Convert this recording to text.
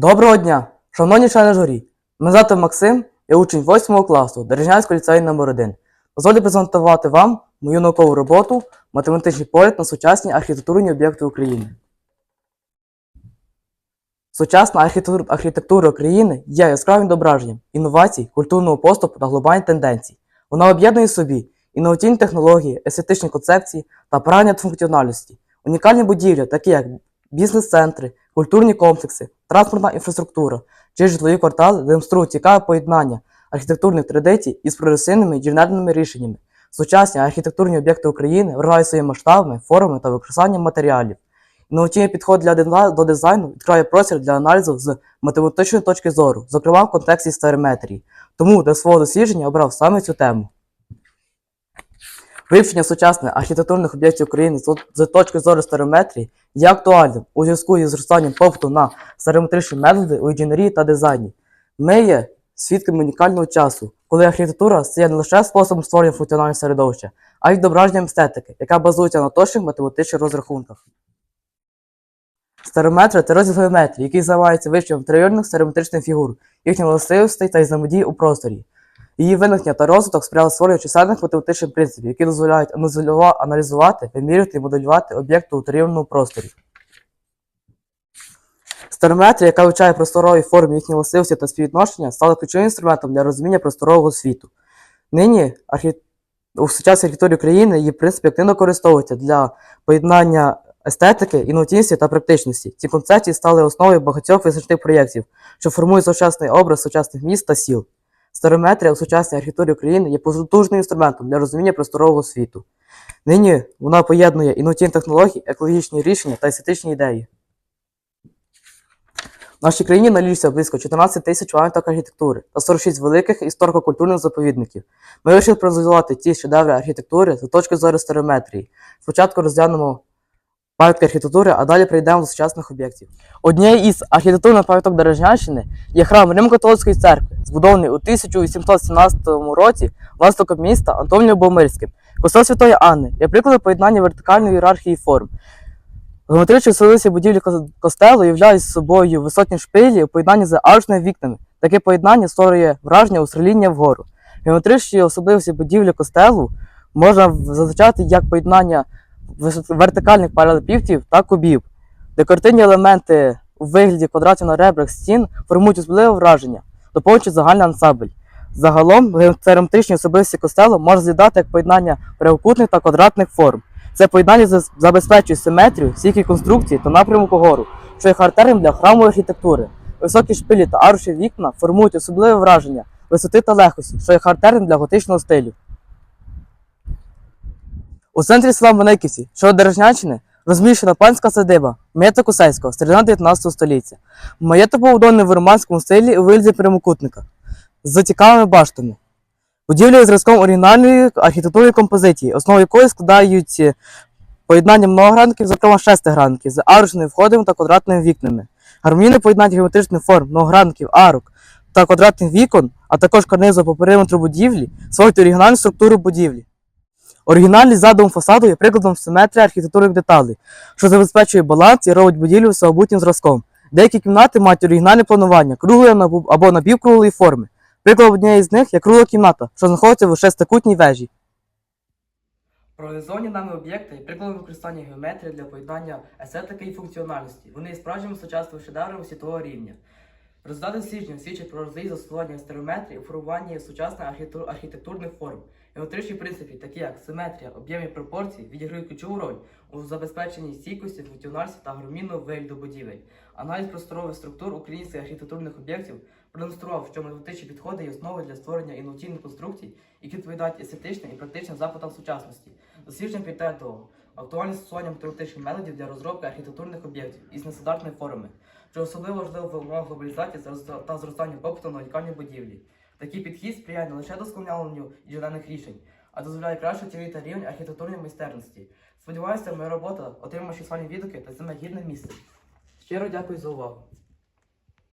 Доброго дня, шановні члени журі. Мене звати Максим, я учень 8 класу Дережнянського ліцею номер 1 Дозволю презентувати вам мою наукову роботу Математичний погляд на сучасні архітектурні об'єкти України. Сучасна архітектура України є яскравим відображенням інновацій, культурного поступу та глобальних тенденцій. Вона об'єднує в собі інноваційні технології, естетичні концепції та прагнення функціональності. Унікальні будівлі, такі як бізнес-центри, культурні комплекси, транспортна інфраструктура чи житлові квартали демонструють цікаве поєднання архітектурних традицій із прогресивними інженерними рішеннями. Сучасні архітектурні об'єкти України вражають своїми масштабами, формами та використанням матеріалів. Інноваційний підход для до дизайну відкриває простір для аналізу з математичної точки зору, зокрема в контексті стереометрії. Тому для свого дослідження обрав саме цю тему. Вивчення сучасних архітектурних об'єктів України з точки зору стереометрії є актуальним у зв'язку із зростанням попиту на стереометричні методи у інженерії та дизайні. Ми є свідками унікального часу, коли архітектура стає не лише способом створення функціонального середовища, а й відображенням естетики, яка базується на точних математичних розрахунках. Стереометри це розділ геометрії, який займається вивченням тривіальних стереометричних фігур, їхніх властивостей та взаємодії у просторі. Її виникнення та розвиток сприяли створенню чисельних математичних принципів, які дозволяють аналізувати, вимірювати і моделювати об'єкти у трирівному просторі. Стереометрія, яка вивчає просторові форми їхні властивості та співвідношення, стала ключовим інструментом для розуміння просторового світу. Нині архі... у сучасній архітектурі України її принципи активно використовуються для поєднання естетики, інноваційності та практичності. Ці концепції стали основою багатьох визначних проєктів, що формують сучасний образ сучасних міст та сіл. Стереометрія у сучасній архітектурі України є потужним інструментом для розуміння просторового світу. Нині вона поєднує інноваційні технології, екологічні рішення та естетичні ідеї. В нашій країні налічується близько 14 тисяч пам'яток архітектури та 46 великих історико-культурних заповідників. Ми вирішили проаналізувати ті шедеври архітектури за точки зору стереометрії. Спочатку розглянемо пам'ятки архітектури, а далі прийдемо до сучасних об'єктів. Однією із архітектурних пам'яток Дорожнянщини є храм Рим-католицької церкви, збудований у 1817 році власником міста Антоніо Бомирським. Костел Святої Анни є прикладом поєднання вертикальної ієрархії форм. Геометричні солиці будівлі костелу являють собою висотні шпилі у поєднанні з арочними вікнами. Таке поєднання створює враження устріління вгору. Геометричні особливості будівлі костелу можна зазначати як поєднання вертикальних паралепіптів та кубів. Декоративні елементи у вигляді квадратів на ребрах стін формують особливе враження, доповнюючи загальний ансамбль. Загалом геометричні особливості костелу можна з'їдати як поєднання прямокутних та квадратних форм. Це поєднання забезпечує симетрію стійкій конструкції та напрямок угору, що є характерним для храмової архітектури. Високі шпилі та арші вікна формують особливе враження висоти та легкості, що є характерним для готичного стилю. У центрі села Мониківці, що Дережнянщини, розміщена панська садиба Маєток Кусейського, середина 19 століття. Маєток побудований в романському стилі у вигляді прямокутника з цікавими баштами. Будівля зразком оригінальної архітектурної композиції, основу якої складають е, поєднання многогранників, зокрема шестигранників, з арочними входами та квадратними вікнами. Гармонійне поєднання геометричних форм, многогранників, арок та квадратних вікон, а також карнизу по периметру будівлі, створюють оригінальну структуру будівлі. Оригінальність задуму фасаду є прикладом симетрії архітектурних деталей, що забезпечує баланс і робить будівлю самобутнім зразком. Деякі кімнати мають оригінальне планування, круглої або- напівкруглої форми. Приклад однієї з них є кругла кімната, що знаходиться в шестикутній вежі. Проаналізовані нами об'єкти є прикладом використання геометрії для поєднання естетики і функціональності. Вони є справжніми сучасними шедеврами світового рівня. Результати дослідження свідчать про розріз застосування стереометрії у формуванні сучасних архітектурних форм. Геометричні принципи, такі як симетрія, об'єм і пропорції, відіграють ключову роль у забезпеченні стійкості, функціональності та гармонійного вигляду будівель. Аналіз просторових структур українських архітектурних об'єктів продемонстрував, що математичні підходи є основою для створення інноваційних конструкцій, які відповідають естетичним і практичним запитам сучасності. Дослідження підтримує актуальне застосування математичних методів для розробки архітектурних об'єктів із нестандартними формами, що особливо важливо в умовах глобалізації та зростання попиту на унікальні будівлі. Такий підхід сприяє не лише досконаленню інженерних рішень, а дозволяє краще оцінити рівень архітектурної майстерності. Сподіваюся, моя робота, отримавши свої відгуки, та займе гідне місце. Щиро дякую за увагу.